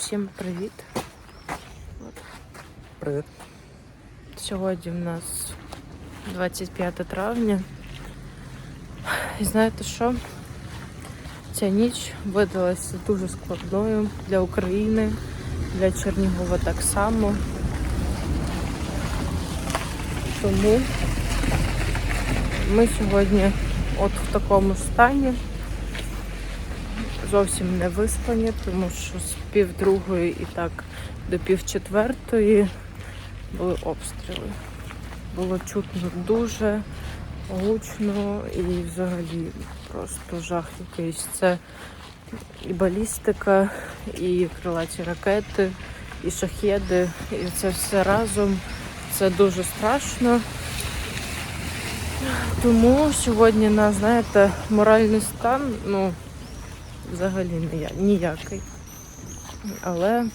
Усім привіт. Привіт. Сьогодні в нас 25 травня. І знаєте що? Ця ніч видалася дуже складною для України, для Чернігова так само. Тому ми сьогодні от в такому стані. Зовсім не виспані, тому що пів другої і так до пів четвертої були обстріли. Було чутно дуже гучно і взагалі просто жах якийсь. Це і балістика, і крилаті ракети, і шахеди, і це все разом. Це дуже страшно. Тому сьогодні на, знаєте, моральний стан, ну, взагалі ніякий. Але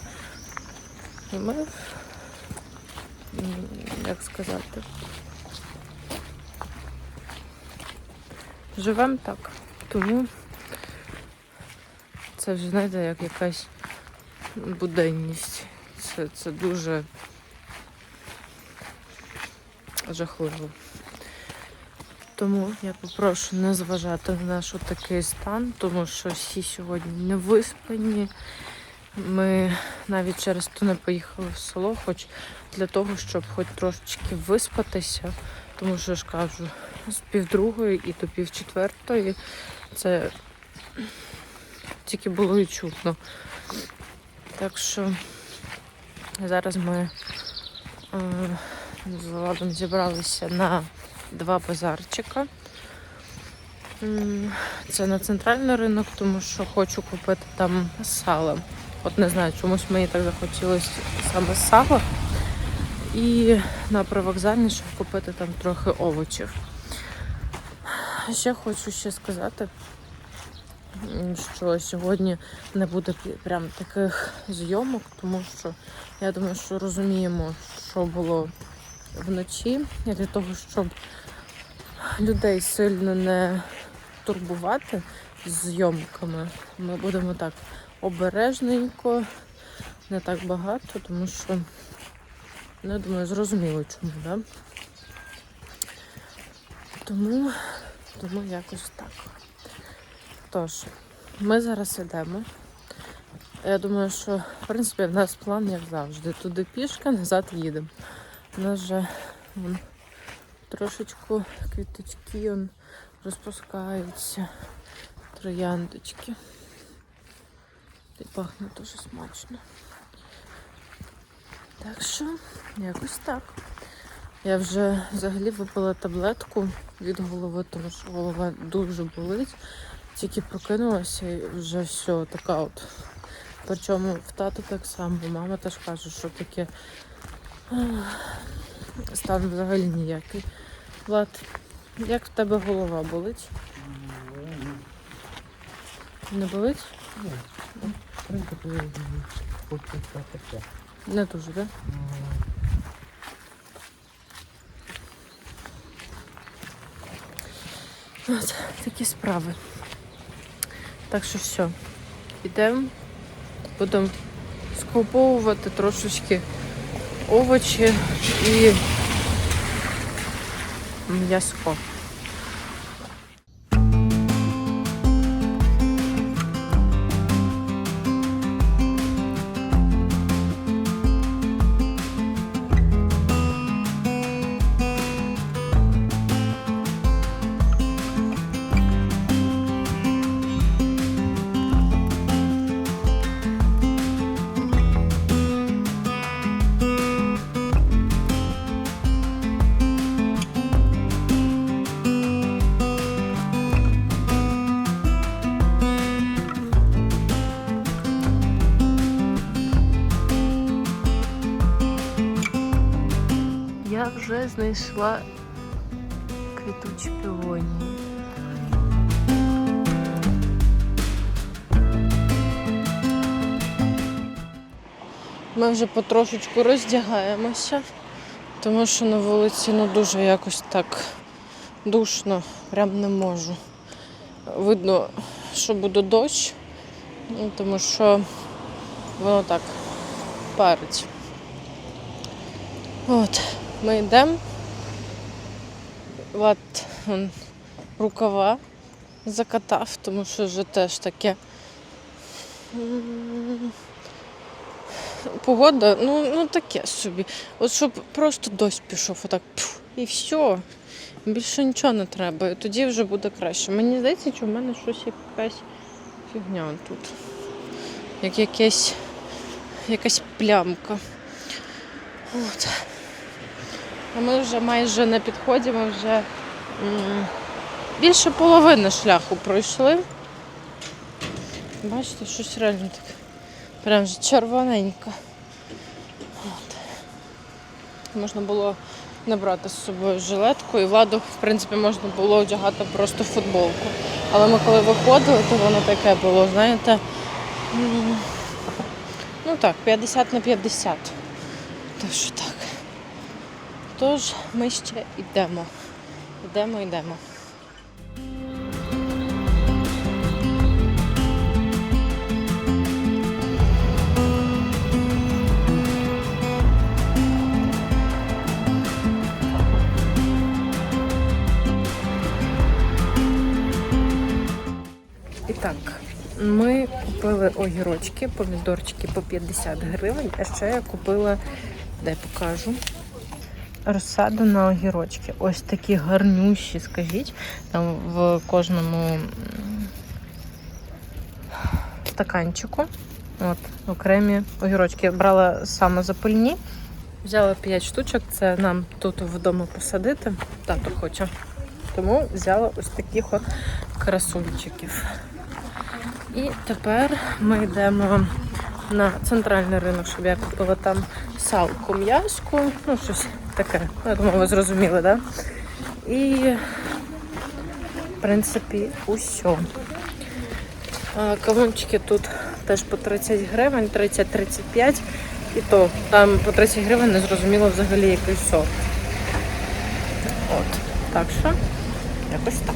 ми, як сказати, живемо так. Тому це вже, знаєте, як якась буденність. Це, це дуже жахливо. Тому я попрошу не зважати на наш такий стан, тому що всі сьогодні не виспані. Ми навіть через то не поїхали в село, хоч для того, щоб хоч трошечки виспатися, тому що ж кажу, з півдругої і до півчетвертої це тільки було і чутно. Так що зараз ми е, з Владом зібралися на два базарчика. Це на центральний ринок, тому що хочу купити там сало. От не знаю, чомусь мені так захотілося саме сало. І на привокзальний, щоб купити там трохи овочів. Ще хочу ще сказати, що сьогодні не буде прям таких зйомок, тому що я думаю, що розуміємо, що було вночі, для того, щоб людей сильно не турбувати з зйомками, ми будемо так обережненько, не так багато, тому що, ну, думаю, зрозуміло чому, да? Тому, тому якось так. Тож, ми зараз йдемо. Я думаю, що в принципі в нас план як завжди. Туди пішки, назад їдемо. У нас вже вон, трошечку квіточки он, розпускаються, трояндочки. І пахне дуже смачно. Так що, якось так. Я вже взагалі випила таблетку від голови, тому що голова дуже болить. Тільки прокинулася і вже все, така от. Причому в тату так само. бо Мама теж каже, що таке стан взагалі ніякий. Влад, як в тебе голова болить? Не болить? В принципі, почуття таке. Не дуже, так? От, такі справи. Так що все, йдемо, будемо скуповувати трошечки овочі і м'яско. Знайшла квітучі півонії. Ми вже потрошечку роздягаємося, тому що на вулиці ну дуже якось так душно, прям не можу. Видно, що буде дощ, ну, тому що воно так парить. От, ми йдемо. От рукава закатав, тому що вже теж таке. Погода, ну, ну таке собі. От щоб просто дощ пішов, отак пф, і все. Більше нічого не треба. І тоді вже буде краще. Мені здається, що в мене щось якась фігня тут. Як якесь, якась плямка. От. Ми вже майже на підході, ми вже більше половини шляху пройшли. Бачите, щось реально таке. Прям вже червоненько. От. Можна було не брати з собою жилетку, і владу, в принципі, можна було одягати просто футболку. Але ми коли виходили, то воно таке було, знаєте. Ну так, 50 на 50. То що так. Тож ми ще йдемо. Йдемо, йдемо. І так, ми купили огірочки, помідорчики по 50 гривень, а ще я купила, дай покажу, розсаду на огірочки. Ось такі гарнющі, скажіть. Там в кожному стаканчику. От, окремі огірочки. Я брала саме запальні. Взяла 5 штучок, це нам тут вдома посадити. Тато хоче. Тому взяла ось таких от красунчиків. І тепер ми йдемо на центральний ринок, щоб я купила там салку, м'яску, ну щось таке. Я думаю, ви зрозуміли, так? Да? І, в принципі, усе. А, Кавунчики тут теж по 30 гривень, 30-35. І то там по 30 гривень не зрозуміло взагалі який сорт. От. Так що, якось так.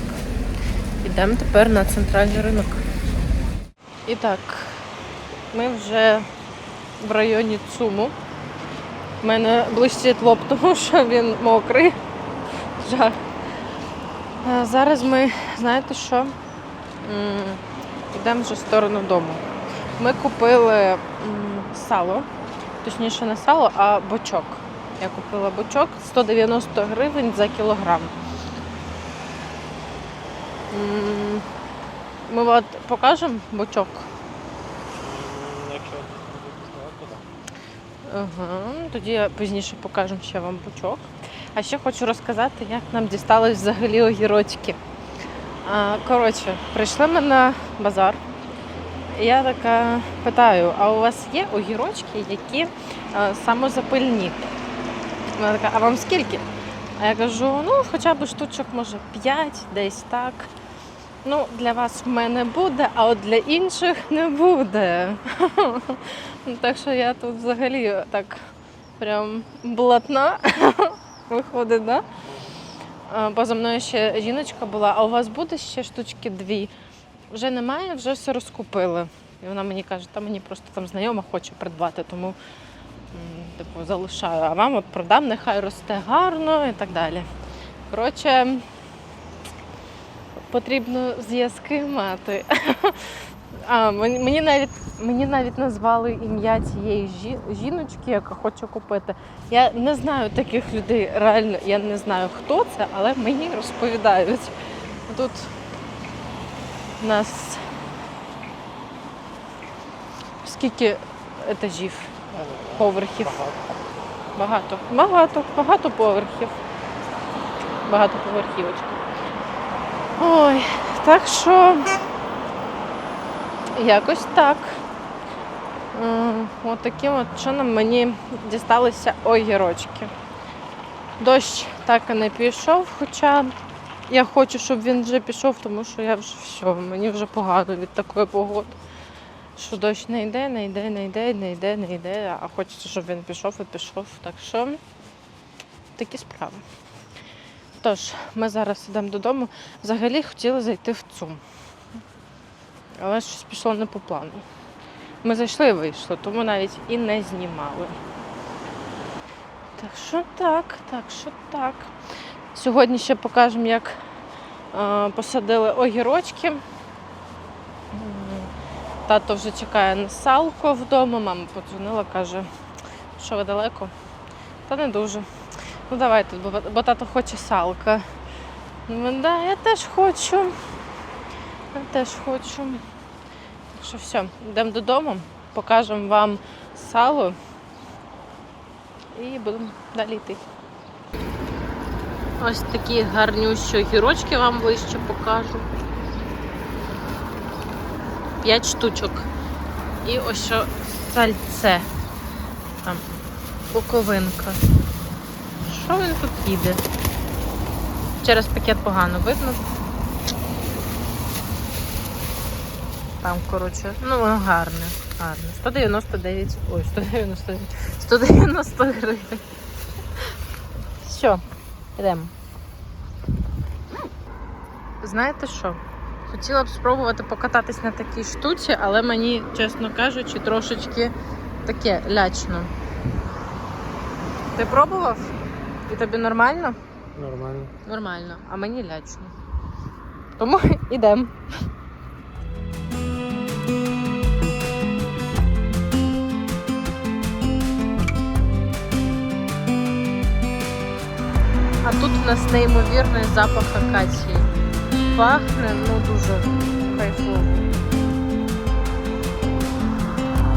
Ідемо тепер на центральний ринок. І так, ми вже в районі ЦУМу. У мене блищить лоб, тому що він мокрий. Жах. Зараз ми, знаєте що? Йдемо вже в сторону дому. Ми купили сало, точніше не сало, а бочок. Я купила бочок 190 гривень за кілограм. Ми от покажемо бочок. Якщо не випускати, то так. Ага, тоді я пізніше покажу ще вам бучок. А ще хочу розказати, як нам дістались взагалі огірочки. Коротше, прийшли ми на базар. Я така питаю: а у вас є огірочки, які самозапильні? Вона така, а вам скільки? А я кажу, ну хоча б штучок, може, 5, десь так. Ну, для вас в мене буде, а от для інших не буде. Так що я тут взагалі так прям блатна виходить, да? Поза мною ще жіночка була, а у вас буде ще штучки дві? Вже немає, вже все розкупили. І вона мені каже, та мені просто там знайома хоче придбати, тому типу, залишаю. А вам от продам, нехай росте гарно і так далі. Коротше, потрібно зв'язки мати. А, мені, навіть мені навіть назвали ім'я цієї жіночки, яка хоче купити. Я не знаю таких людей, реально, я не знаю, хто це, але мені розповідають. Тут у нас скільки етажів, поверхів? Багато. Багато. Багато, поверхів. Багато поверхівочок. Ой, так що якось так. От таким от чином мені дісталися огірочки. Дощ так і не пішов, хоча я хочу, щоб він вже пішов, тому що я вже все, мені вже погано від такої погоди. Що дощ не йде, не йде, не йде, не йде, не йде, а хочеться, щоб він пішов і пішов. Так що такі справи. Тож, ми зараз йдемо додому. Взагалі хотіли зайти в ЦУМ. Але щось пішло не по плану. Ми зайшли і вийшли, тому навіть і не знімали. Так що так, так що так. Сьогодні ще покажемо, як е, посадили огірочки. Тато вже чекає на салко вдома. Мама подзвонила, каже, що ви далеко? Та не дуже. Ну давайте, бо, бо тато хоче салка. Ну, да, я теж хочу. Я теж хочу. Так що все, йдемо додому, покажемо вам сало і будемо далі йти. Ось такі гарнющі огірочки вам вище покажу. П'ять штучок. І ось що сальце. Там боковинка. Що він тут їде? Через пакет погано видно. Там, коротше, ну гарне, гарне. 199, ой, 199, 190 гривень. Все, йдемо. Знаєте що? Хотіла б спробувати покататись на такій штуці, але мені, чесно кажучи, трошечки таке лячно. Ти пробував? І тобі нормально? Нормально. Нормально, а мені лячно. Тому йдемо. А тут в нас неймовірний запах акації. Пахне ну дуже кайфово.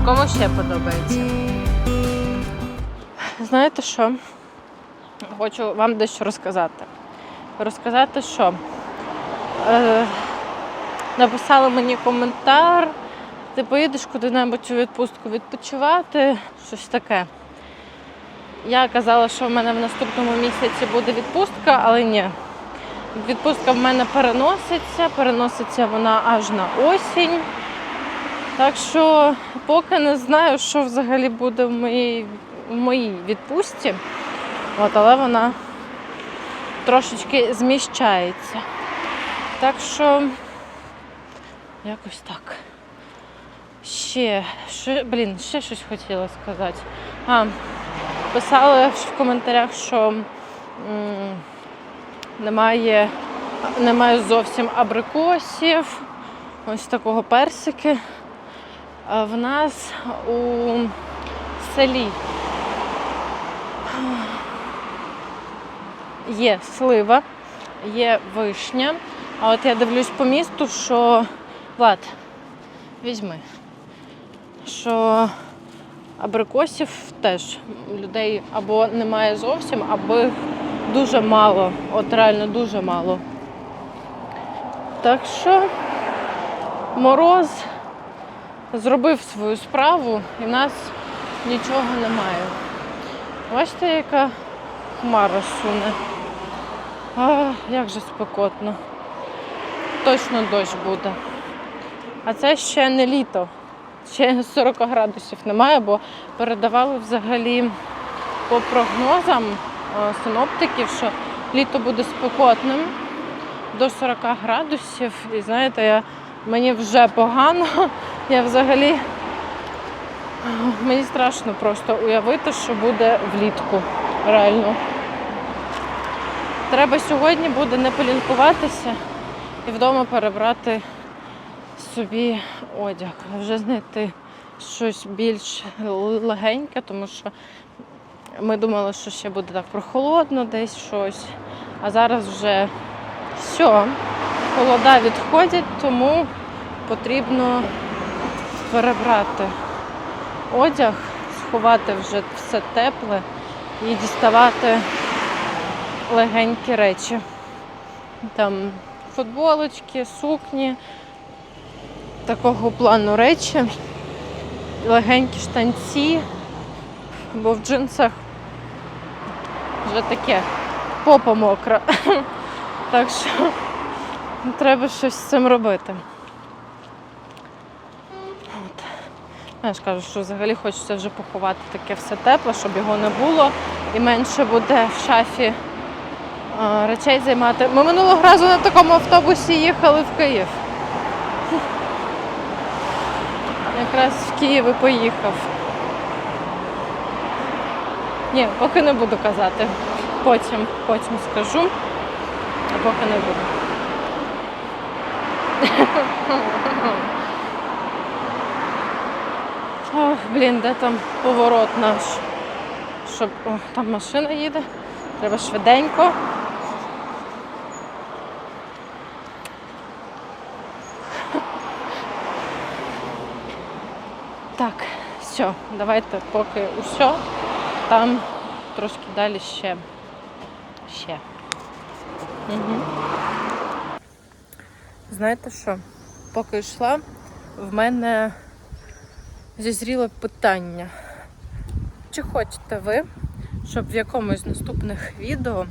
Кому ще подобається? Знаєте що? Хочу вам дещо розказати. Розказати, що е, написали мені коментар, ти поїдеш куди-небудь у відпустку відпочивати, щось таке. Я казала, що в мене в наступному місяці буде відпустка, але ні. Відпустка в мене переноситься, переноситься вона аж на осінь. Так що поки не знаю, що взагалі буде в моїй, в моїй відпустці. От, але вона трошечки зміщається. Так що якось так. Ще, ще, блін, ще щось хотіла сказати. А, писали в коментарях, що м, немає, немає зовсім абрикосів, ось такого персики. А в нас у селі є слива, є вишня. А от я дивлюсь по місту, що Влад, візьми, що абрикосів теж людей або немає зовсім, або дуже мало. От реально дуже мало. Так що мороз зробив свою справу і в нас нічого немає. Бачите, яка хмара суне. А, як же спекотно. Точно дощ буде. А це ще не літо. Ще 40 градусів немає, бо передавали взагалі по прогнозам синоптиків, що літо буде спекотним до 40 градусів. І знаєте, я, мені вже погано. Я взагалі мені страшно просто уявити, що буде влітку. Реально. Треба сьогодні буде не полінкуватися і вдома перебрати собі одяг, вже знайти щось більш легеньке, тому що ми думали, що ще буде так прохолодно десь щось. А зараз вже все, холода відходять, тому потрібно перебрати одяг, сховати вже все тепле і діставати легенькі речі. Там футболочки, сукні, такого плану речі, легенькі штанці, бо в джинсах вже таке попа мокра. Так що треба щось з цим робити. От. Я ж кажу, що взагалі хочеться вже поховати таке все тепле, щоб його не було і менше буде в шафі речей займати. Ми минулого разу на такому автобусі їхали в Київ. Якраз в Київ і поїхав. Ні, поки не буду казати. Потім, потім скажу, а поки не буду. Ох, блін, де там поворот наш? Щоб. О, там машина їде. Треба швиденько. Так, все, давайте поки усе. Там трошки далі ще. Ще. Угу. Знаєте що? Поки йшла, в мене зізріло питання. Чи хочете ви, щоб в якомусь з наступних відео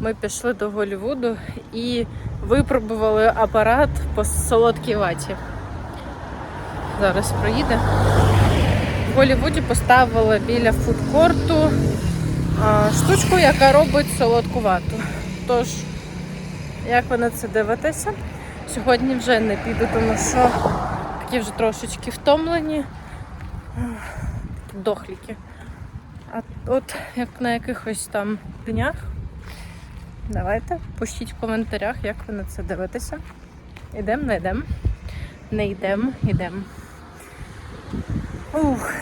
ми пішли до Голлівуду і випробували апарат по солодкій ваті? Зараз проїде. Голлівуді поставили біля фудкорту штучку, яка робить солодку вату. Тож, як ви на це дивитеся? Сьогодні вже не піду, тому що такі вже трошечки втомлені. Дохліки. А от як на якихось там днях, давайте пишіть в коментарях, як ви на це дивитеся. Ідемо, не йдемо. Не йдемо, йдемо. Ух.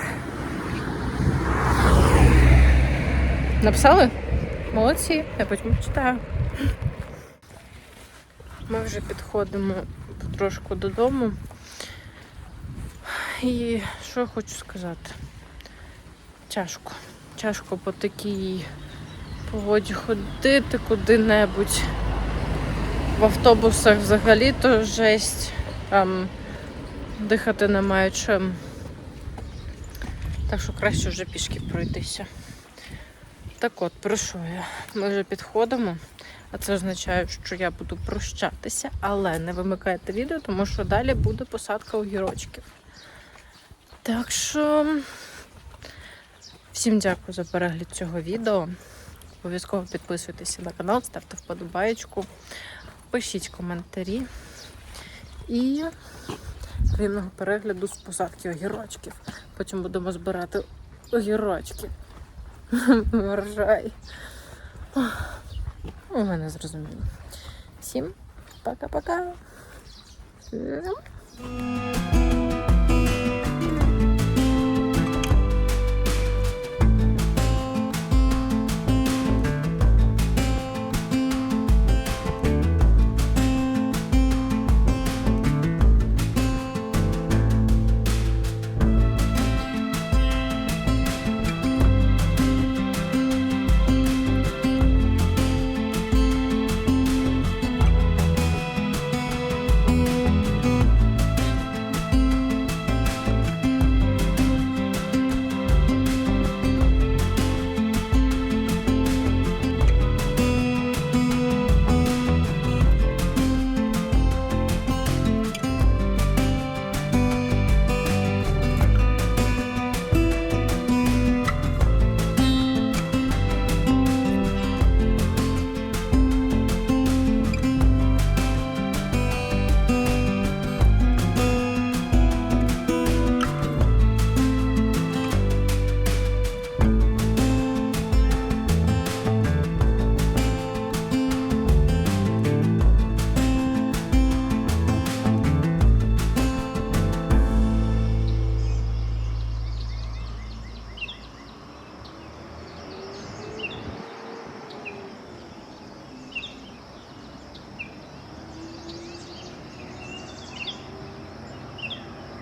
Написали? Молодці, я потім читаю. Ми вже підходимо потрошку додому. І що я хочу сказати? Тяжко. Тяжко по такій погоді ходити куди-небудь. В автобусах взагалі то жесть. Там дихати немає чим. Так що краще вже пішки пройтися. Так от, про що я? Ми вже підходимо, а це означає, що я буду прощатися, але не вимикайте відео, тому що далі буде посадка огірочків. Так що всім дякую за перегляд цього відео. Обов'язково підписуйтеся на канал, ставте вподобаєчку, пишіть коментарі і приємного перегляду з посадки огірочків. Потім будемо збирати огірочки. Врожай. У мене зрозуміло. Всім пока-пока.